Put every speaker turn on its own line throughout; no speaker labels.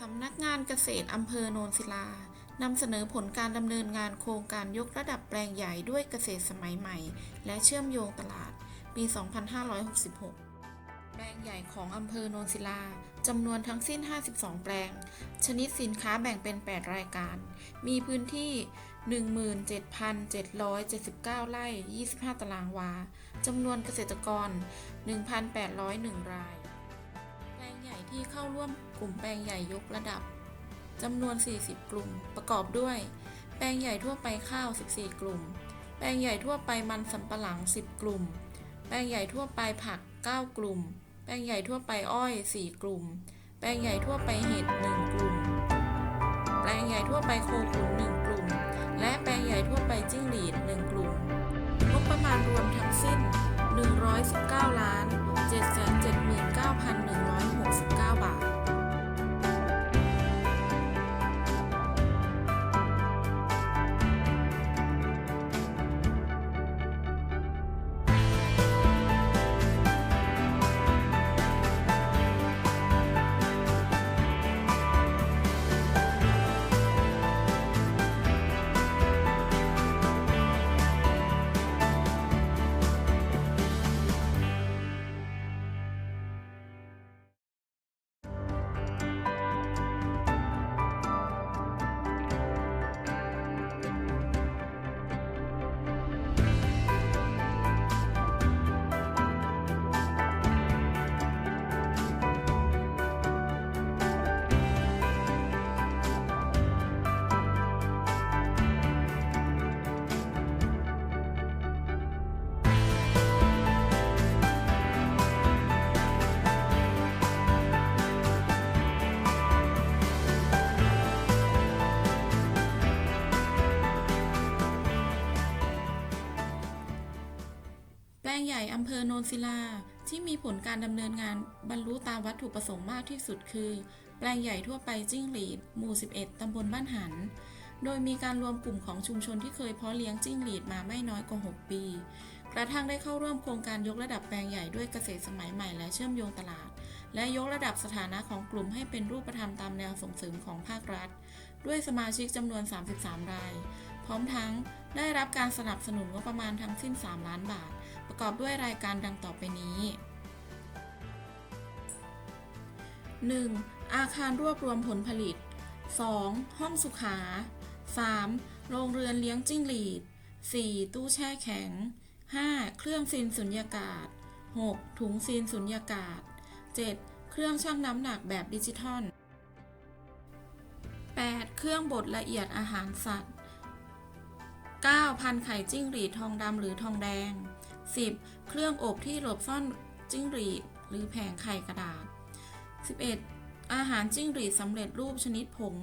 สำนักงานเกษตรอำเภอโนนศิลานำเสนอผลการดำเนินงานโครงการยกระดับแปลงใหญ่ด้วยเกษตรสมัยใหม่ และเชื่อมโยงตลาด ปี 2566 แปลงใหญ่ของอำเภอโนนศิลาจำนวนทั้งสิ้น 52 แปลง ชนิดสินค้าแบ่งเป็น 8 รายการ มีพื้นที่ 17,779 ไร่ 25 ตารางวา จำนวนเกษตรกร 1,801 ราย งใหญ่ที่เข้าร่วมกลุ่มแปลงใหญ่ยกระดับจำนวน 40 กลุ่ม ประกอบด้วย แปลงใหญ่ทั่วไปข้าว 14 กลุ่ม แปลงใหญ่ทั่วไปมันสำปะหลัง 10 กลุ่ม แปลงใหญ่ทั่วไปผัก 9 กลุ่ม แปลงใหญ่ทั่วไปอ้อย 4 กลุ่ม แปลงใหญ่ทั่วไปเห็ด 1 กลุ่ม แปลงใหญ่ทั่วไปโคขุน1 กลุ่ม และแปลงใหญ่ทั่วไปจิ้งหรีด 1 กลุ่ม งบประมาณรวมทั้งสิ้น 119 ล้าน 779,169 ใหญ่อำเภอโนนศิลา ที่มีผลการดำเนินงานบรรลุตามวัตถุประสงค์มากที่สุดคือ แปลงใหญ่ทั่วไปจิ้งหรีด หมู่ 11 ตำบลบ้านหัน โดยมีการรวมกลุ่มของชุมชนที่เคยเพาะเลี้ยงจิ้งหรีดมาไม่น้อยกว่า 6 ปี กระทั่งได้เข้าร่วมโครงการยกระดับแปลงใหญ่ด้วยเกษตรสมัยใหม่และเชื่อมโยงตลาด และยกระดับสถานะของกลุ่มให้เป็นรูปธรรมตามแนวส่งเสริมของภาครัฐ ด้วยสมาชิกจำนวน 33 ราย พร้อมทั้งได้รับการสนับสนุนงบประมาณทั้งสิ้น 3 ล้านบาท ประกอบด้วยรายการดังต่อไปนี้ 1. อาคารรวบรวมผลผลิต 2. ห้องสุขา 3. โรงเรือนเลี้ยงจิ้งหรีด 4. ตู้แช่แข็ง 5. เครื่องซีนสุญญากาศ 6. ถุงซีนสุญญากาศ 7. เครื่องชั่งน้ำหนักแบบดิจิทัล 8. เครื่องบดละเอียดอาหารสัตว์ 9. พันไข่จิ้งหรีดทองดำหรือทองแดง 10. เครื่องอบที่หลบซ่อนจิ้งหรีดหรือแผงไข่กระดาษ 11. อาหารจิ้งหรีดสำเร็จรูปชนิดผง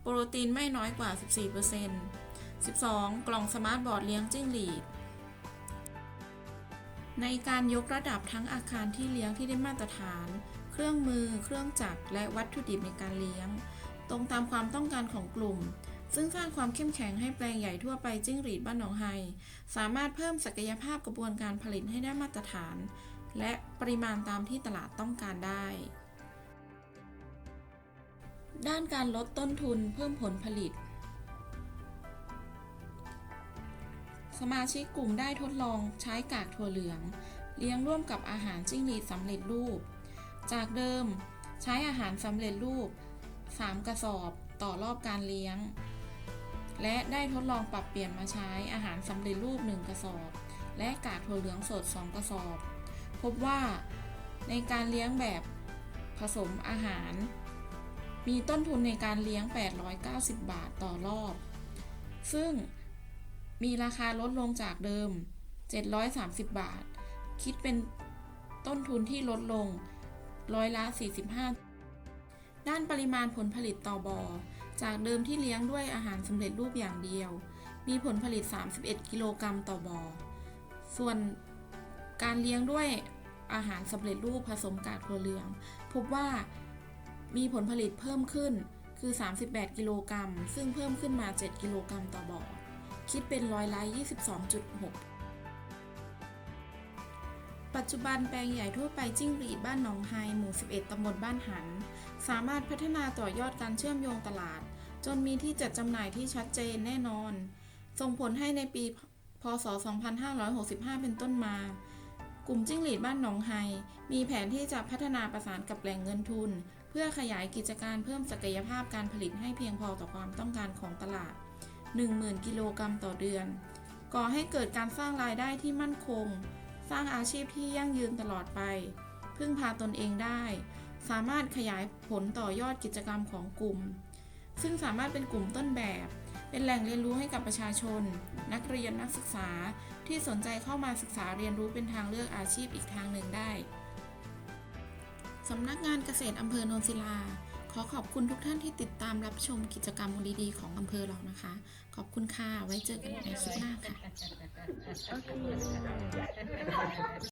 โปรตีนไม่น้อยกว่า 14% 12. กล่องสมาร์ทบอร์ดเลี้ยงจิ้งหรีด ในการยกระดับทั้งอาคารที่เลี้ยงที่ได้มาตรฐาน เครื่องมือ เครื่องจักร และวัตถุดิบในการเลี้ยง ตรงตามความต้องการของกลุ่ม ซึ่งสร้างความเข้มแข็งให้แปลงใหญ่ทั่วไปจิ้งหรีดบ้านหนองไฮ สามารถเพิ่มศักยภาพกระบวนการผลิตให้ได้มาตรฐาน และปริมาณตามที่ตลาดต้องการได้ ด้านการลดต้นทุนเพิ่มผลผลิต สมาชิกกลุ่มได้ทดลองใช้กากถั่วเหลือง เลี้ยงร่วมกับอาหารจิ้งหรีดสำเร็จรูป จากเดิม ใช้อาหารสำเร็จรูป 3 กระสอบต่อรอบการเลี้ยง และได้ทดลองปรับเปลี่ยนมาใช้อาหารสำเร็จรูป 1 กระสอบ และกากถั่วเหลืองสด 2 กระสอบ พบว่าในการเลี้ยงแบบผสมอาหาร มีต้นทุนในการเลี้ยง 890 บาทต่อรอบ ซึ่งมีราคาลดลงจากเดิม 730 บาท คิดเป็นต้นทุนที่ลดลงร้อยละ 45 ด้านปริมาณผลผลิตต่อบอ่อ จากเดิมที่เลี้ยงด้วยอาหารสำเร็จรูปอย่างเดียว มีผลผลิต 31 กิโลกรัมต่อบ่อ ส่วนการเลี้ยงด้วยอาหารสำเร็จรูปผสมกากถั่วเหลือง พบว่ามีผลผลิตเพิ่มขึ้นคือ 38 กิโลกรัม ซึ่งเพิ่มขึ้นมา 7 กิโลกรัมต่อบ่อ คิดเป็นร้อยละ22.6 ปัจจุบันแปลงใหญ่ทั่วไปจิ้งหรีดบ้านหนองไฮหมู่ 11 ตำบลบ้านหัน สามารถพัฒนาต่อยอดการเชื่อมโยงตลาด จนมีที่จัดจำหน่ายที่ชัดเจนแน่นอน ส่งผลให้ในปีพศ 2565 เป็นต้นมา กลุ่มจิ้งหรีดบ้านหนองไฮ มีแผนที่จะพัฒนาประสานกับแหล่งเงินทุน เพื่อขยายกิจการเพิ่มศักยภาพการผลิตให้เพียงพอต่อความต้องการของตลาด 10,000 กิโลกรัมต่อเดือน ก่อให้เกิดการสร้างรายได้ที่มั่นคง สร้างอาชีพที่ยั่งยืนตลอดไป พึ่งพาตนเองได้ สามารถขยายผลต่อยอดกิจกรรมของกลุ่ม ซึ่งสามารถเป็นกลุ่มต้นแบบ เป็นแหล่งเรียนรู้ให้กับประชาชน นักเรียนนักศึกษาที่สนใจเข้ามาศึกษาเรียนรู้เป็นทางเลือกอาชีพอีกทางหนึ่งได้สำนักงานเกษตรอำเภอโนนศิลา ขอขอบคุณทุกท่านที่ติดตามรับชมกิจกรรมดีๆของอำเภอเรานะคะ ขอบคุณค่ะ ไว้เจอกันในคลิปหน้าค่ะ